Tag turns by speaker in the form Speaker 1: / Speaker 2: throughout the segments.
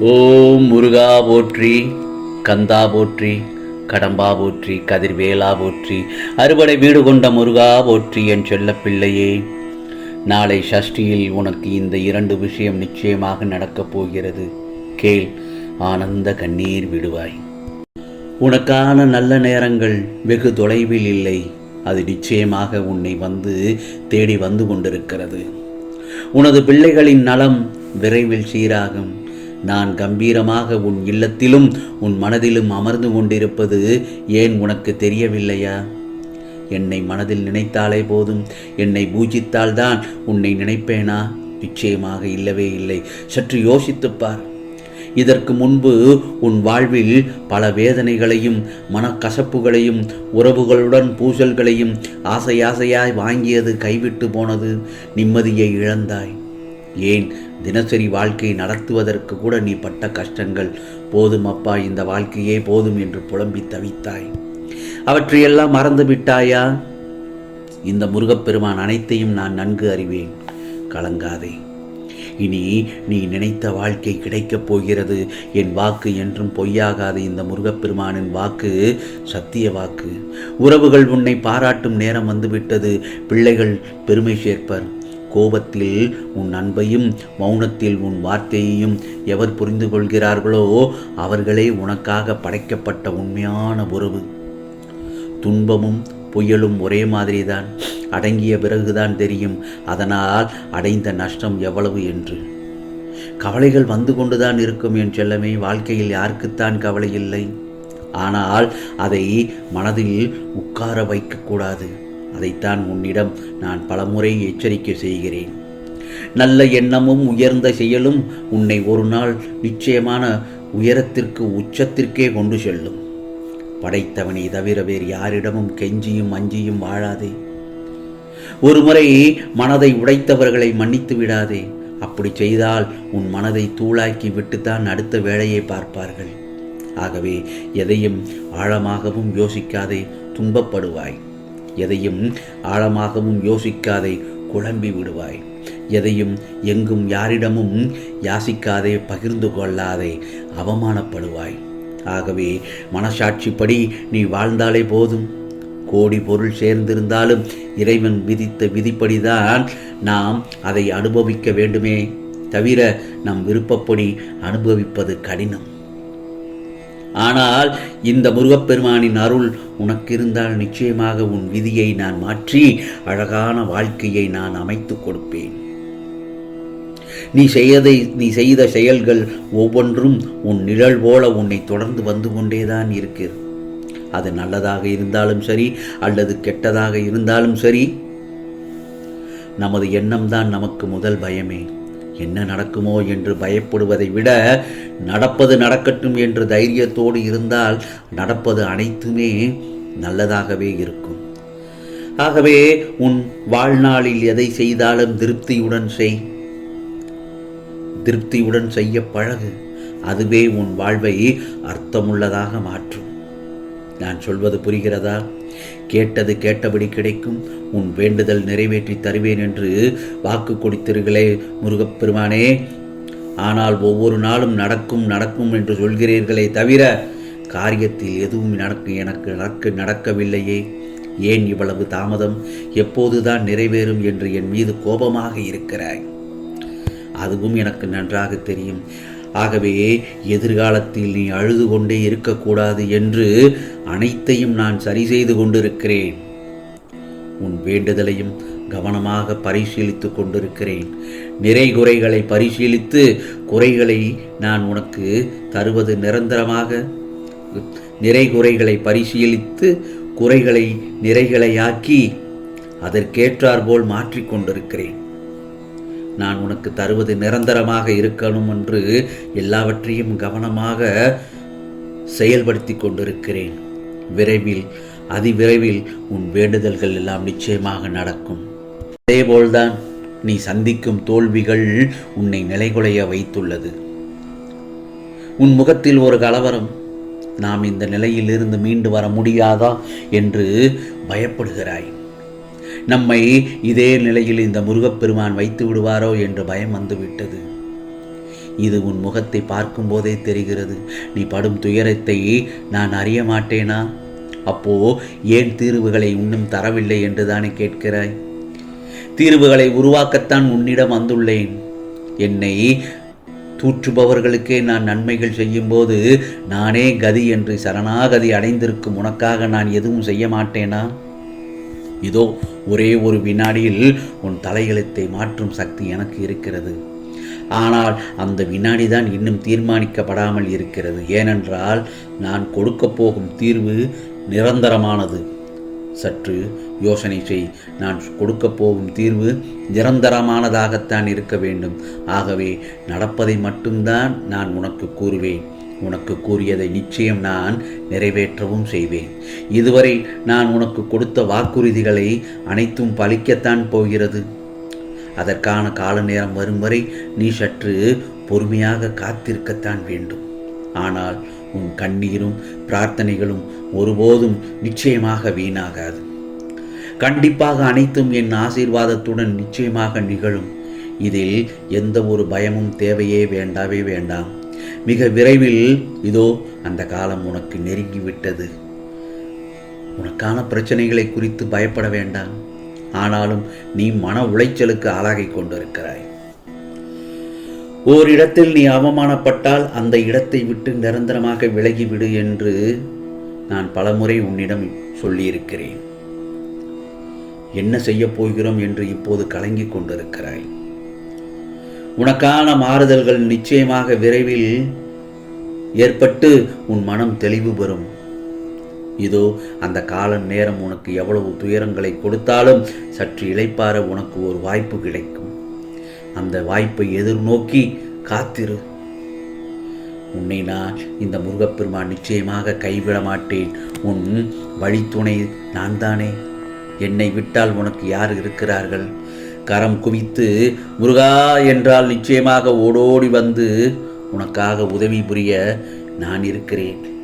Speaker 1: ஓம் முருகா போற்றி கந்தா போற்றி கடம்பா போற்றி கதிர்வேலா போற்றி அறுபடை வீடு கொண்ட முருகா போற்றி என் செல்லப் பிள்ளையே நாளை சஷ்டியில் உனக்கு இந்த இரண்டு விஷயம் நிச்சயமாக நடக்கப் போகிறது. கேள் ஆனந்த கண்ணீர் விடுவாய். உனக்கான நல்ல நேரங்கள் வெகு தொலைவில் இல்லை. அது நிச்சயமாக உன்னை வந்து தேடி வந்து கொண்டிருக்கிறது. உனது பிள்ளைகளின் நலம் விரைவில் சீராகும். நான் கம்பீரமாக உன் இல்லத்திலும் உன் மனதிலும் அமர்ந்து கொண்டிருப்பது ஏன் உனக்கு தெரியவில்லையா? என்னை மனதில் நினைத்தாலே போதும். என்னை பூஜித்தால்தான் உன்னை நினைப்பேனா? நிச்சயமாக இல்லவே இல்லை. சற்று யோசித்துப் பார். இதற்கு முன்பு உன் வாழ்வில் பல வேதனைகளையும் மனக்கசப்புகளையும் உறவுகளுடன் பூசல்களையும் ஆசை ஆசையாய் வாங்கியது கைவிட்டு போனது. நிம்மதியை இழந்தாய். ஏன்? தினசரி வாழ்க்கை நடத்துவதற்கு கூட நீ பட்ட கஷ்டங்கள். போதும் அப்பா இந்த வாழ்க்கையே போதும் என்று புலம்பி தவித்தாய். அவற்றையெல்லாம் மறந்து விட்டாயா? இந்த முருகப்பெருமான் அனைத்தையும் நான் நன்கு அறிவேன். கலங்காதே. இனி நீ நினைத்த வாழ்க்கை கிடைக்கப் போகிறது. என் வாக்கு என்றும் பொய்யாகாது இந்த முருகப்பெருமானின் வாக்கு. சத்திய வாக்கு. உறவுகள் உன்னை பாராட்டும் நேரம் வந்துவிட்டது. பிள்ளைகள் பெருமை சேர்ப்பர். கோபத்தில் உன் அன்பையும் மௌனத்தில் உன் வார்த்தையையும் எவர் புரிந்து கொள்கிறார்களோ அவர்களே உனக்காக படைக்கப்பட்ட உண்மையான உறவு. துன்பமும் புயலும் ஒரே மாதிரிதான் அடங்கிய பிறகுதான் தெரியும் அதனால் அடைந்த நஷ்டம் எவ்வளவு என்று. கவலைகள் வந்து கொண்டுதான் இருக்கும் என் செல்லமே வாழ்க்கையில் யாருக்குத்தான் கவலை இல்லை. ஆனால் அதை மனதில் உட்கார வைக்கக்கூடாது. அதைத்தான் உன்னிடம் நான் பலமுறை எச்சரிக்கை செய்கிறேன். நல்ல எண்ணமும் உயர்ந்த செயலும் உன்னை ஒரு நாள் நிச்சயமான உயரத்திற்கு உச்சத்திற்கே கொண்டு செல்லும். படைத்தவனை தவிர வேறு யாரிடமும் கெஞ்சியும் அஞ்சியும் வாழாதே. ஒருமுறை மனதை உடைத்தவர்களை மன்னித்து விடாதே. அப்படி செய்தால் உன் மனதை தூளாக்கி விட்டுத்தான் அடுத்த வேலையை பார்ப்பார்கள். ஆகவே எதையும் ஆழமாகவும் யோசிக்காதே துன்பப்படுவாய். எதையும் ஆழமாகவும் யோசிக்காதே குழம்பி விடுவாய். எதையும் எங்கும் யாரிடமும் யாசிக்காதே பகிர்ந்து கொள்ளாதே அவமானப்படுவாய். ஆகவே மனசாட்சிப்படி நீ வாழ்ந்தாலே போதும். கோடி பொருள் சேர்ந்திருந்தாலும் இறைவன் விதித்த விதிப்படிதான் நாம் அதை அனுபவிக்க வேண்டுமே தவிர நம் விருப்பப்படி அனுபவிப்பது கடினம். ஆனால் இந்த முருகப்பெருமானின் அருள் உனக்கு இருந்தால் நிச்சயமாக உன் விதியை நான் மாற்றி அழகான வாழ்க்கையை நான் அமைத்துக் கொடுப்பேன். நீ செய்யதை நீ செய்த செயல்கள் ஒவ்வொன்றும் உன் நிழல் போல உன்னை தொடர்ந்து வந்து கொண்டேதான் இருக்கிறது. அது நல்லதாக இருந்தாலும் சரி அல்லது கெட்டதாக இருந்தாலும் சரி நமது எண்ணம்தான் நமக்கு முதல் பயமே. என்ன நடக்குமோ என்று பயப்படுவதை விட நடப்பது நடக்கட்டும் என்று தைரியத்தோடு இருந்தால் நடப்பது அனைத்துமே நல்லதாகவே இருக்கும். ஆகவே உன் வாழ்நாளில் எதை செய்தாலும் திருப்தியுடன் செய். திருப்தியுடன் செய்ய பழகு. அதுவே உன் வாழ்வை அர்த்தமுள்ளதாக மாற்றும். நான் சொல்வது புரிகிறதா? கேட்டது கேட்டபடி கிடைக்கும். உன் வேண்டுதல் நிறைவேற்றி தருவேன் என்று வாக்கு கொடுத்தீர்களே முருகப்பெருமானே ஆனால் ஒவ்வொரு நாளும் நடக்கும் நடக்கும் என்று சொல்கிறீர்களே தவிர காரியத்தில் எதுவும் நடக்கு எனக்கு நடக்க நடக்கவில்லையே. ஏன் இவ்வளவு தாமதம்? எப்போதுதான் நிறைவேறும் என்று என் மீது கோபமாக இருக்கிறாய். அதுவும் எனக்கு நன்றாக தெரியும். ஆகவே எதிர்காலத்தில் நீ அழுது கொண்டே இருக்கக்கூடாது என்று அனைத்தையும் நான் சரி செய்து கொண்டிருக்கிறேன். உன் வேண்டுதலையும் கவனமாக பரிசீலித்து கொண்டிருக்கிறேன். நிறை குறைகளை பரிசீலித்து குறைகளை நான் உனக்கு தருவது நிரந்தரமாக. நிறை குறைகளை பரிசீலித்து குறைகளை நிறைகளையாக்கி அதற்கேற்றாற்போல் மாற்றிக்கொண்டிருக்கிறேன் நான் உனக்கு தருவது நிரந்தரமாக இருக்கணும் என்று எல்லாவற்றையும் கவனமாக செயல்படுத்தி கொண்டிருக்கிறேன். விரைவில் அதிவிரைவில் உன் வேண்டுதல்கள் எல்லாம் நிச்சயமாக நடக்கும். அதேபோல்தான். நீ சந்திக்கும் தோல்விகள் உன்னை நிலைகுலைய வைத்துள்ளது. உன் முகத்தில் ஒரு கலவரம். நாம் இந்த நிலையிலிருந்து மீண்டு வர முடியாதா என்று பயப்படுகிறாய். நம்மை இதே நிலையில் இந்த முருகப்பெருமான் வைத்து விடுவாரோ என்று பயம் வந்துவிட்டது. இது உன் முகத்தை பார்க்கும்போதே தெரிகிறது. நீ படும் துயரத்தை நான் அறிய மாட்டேனா? அப்போ ஏன் தீர்வுகளை இன்னும் தரவில்லை என்று தானே கேட்கிறாய்? தீர்வுகளை உருவாக்கத்தான் உன்னிடம் வந்துள்ளேன். என்னை தூற்றுபவர்களுக்கே நான் நன்மைகள் செய்யும்போது நானே கதி என்று சரணாகதி அடைந்திருக்கும் உனக்காக நான் எதுவும் செய்ய மாட்டேனா? இதோ ஒரே ஒரு வினாடியில் உன் தலையெழுத்தை மாற்றும் சக்தி எனக்கு இருக்கிறது. ஆனால் அந்த வினாடி தான் இன்னும் தீர்மானிக்கப்படாமல் இருக்கிறது. ஏனென்றால் நான் கொடுக்கப் போகும் தீர்வு நிரந்தரமானது. சற்று யோசனை செய். நான் கொடுக்க போகும் தீர்வு நிரந்தரமானதாகத்தான் இருக்க வேண்டும். ஆகவே நடப்பதை மட்டும்தான் நான் உனக்கு கூறுவேன். உனக்கு கூறியதை நிச்சயம் நான் நிறைவேற்றவும் செய்வேன். இதுவரை நான் உனக்கு கொடுத்த வாக்குறுதிகளை அனைத்தும் பலிக்கத்தான் போகிறது. அதற்கான கால நேரம் வரும் வரை நீ சற்று பொறுமையாக காத்திருக்கத்தான் வேண்டும். ஆனால் உன் கண்ணீரும் பிரார்த்தனைகளும் ஒருபோதும் நிச்சயமாக வீணாகாது. கண்டிப்பாக அனைத்தும் என் ஆசீர்வாதத்துடன் நிச்சயமாக நிகழும். இதில் எந்த ஒரு பயமும் தேவையே வேண்டாவே வேண்டாம். மிக விரைவில் இதோ அந்த காலம் உனக்கு நெருங்கிவிட்டது. உனக்கான பிரச்சனைகளை குறித்து பயப்பட வேண்டாம். ஆனாலும் நீ மன உளைச்சலுக்கு ஆளாகி கொண்டிருக்கிறாய். ஓரிடத்தில் நீ அவமானப்பட்டால் அந்த இடத்தை விட்டு நிரந்தரமாக விலகிவிடு என்று நான் பலமுறை உன்னிடம் சொல்லியிருக்கிறேன். என்ன செய்யப் போகிறோம் என்று இப்போது கலங்கிக் கொண்டிருக்கிறாய். உனக்கான மாறுதல்கள் நிச்சயமாக விரைவில் ஏற்பட்டு உன் மனம் தெளிவு பெறும். இதோ அந்த கால நேரம் உனக்கு எவ்வளவு துயரங்களை கொடுத்தாலும் சற்று இளைப்பார உனக்கு ஒரு வாய்ப்பு கிடைக்கும். அந்த வாய்ப்பை எதிர்நோக்கி காத்திரு. உன்னை நான் இந்த முருகப்பெருமான் நிச்சயமாக கைவிட மாட்டேன் உன் வழித்துணை நான் தானே என்னை விட்டால் உனக்கு யார் இருக்கிறார்கள்? கரம் குவித்து முருகா என்றால் நிச்சயமாக ஓடோடி வந்து உனக்காக உதவி புரிய நான் இருக்கிறேன்.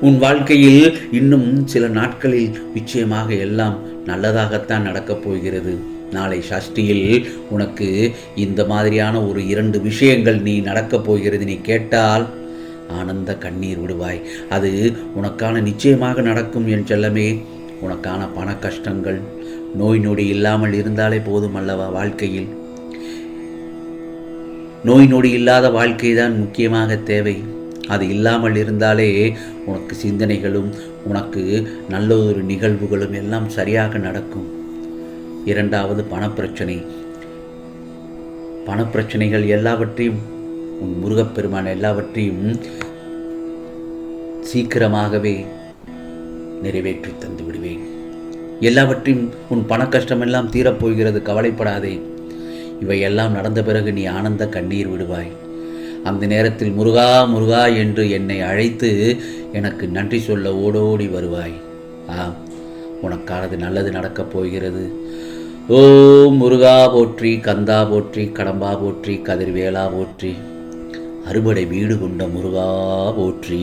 Speaker 1: உன் வாழ்க்கையில் இன்னும் சில நாட்களில் நிச்சயமாக எல்லாம் நல்லதாகத்தான் நடக்கப் போகிறது. நாளை சஷ்டியில் உனக்கு இந்த மாதிரியான ஒரு இரண்டு விஷயங்கள் நீ நடக்கப் போகிறது நீ கேட்டால் ஆனந்த கண்ணீர் விடுவாய். அது உனக்கான நிச்சயமாக நடக்கும் என் செல்லமே. உனக்கான பண கஷ்டங்கள் நோய் நொடி இல்லாமல் இருந்தாலே போதும் அல்லவா வாழ்க்கையில்? நோய் நொடி இல்லாத வாழ்க்கை தான் முக்கியமாக தேவை. அது இல்லாமல் இருந்தாலே உனக்கு சிந்தனைகளும் உனக்கு நல்ல ஒரு நிகழ்வுகளும் எல்லாம் சரியாக நடக்கும். இரண்டாவது பணப்பிரச்சனை. பணப்பிரச்சனைகள் எல்லாவற்றையும் உன் முருகப்பெருமான் எல்லாவற்றையும் சீக்கிரமாகவே நிறைவேற்றி தந்து விடுவேன். எல்லாவற்றையும் உன் பண கஷ்டமெல்லாம் தீரப்போகிறது கவலைப்படாதே. இவையெல்லாம் நடந்த பிறகு நீ ஆனந்த கண்ணீர் விடுவாய். அந்த நேரத்தில் முருகா முருகா என்று என்னை அழைத்து எனக்கு நன்றி சொல்ல ஓடோடி வருவாய். ஆம் உனக்கானது நல்லது நடக்கப் போகிறது. ஓம் முருகா போற்றி கந்தா போற்றி கடம்பா போற்றி கதிர்வேலா போற்றி அறுபடை வீடு கொண்ட முருகா போற்றி.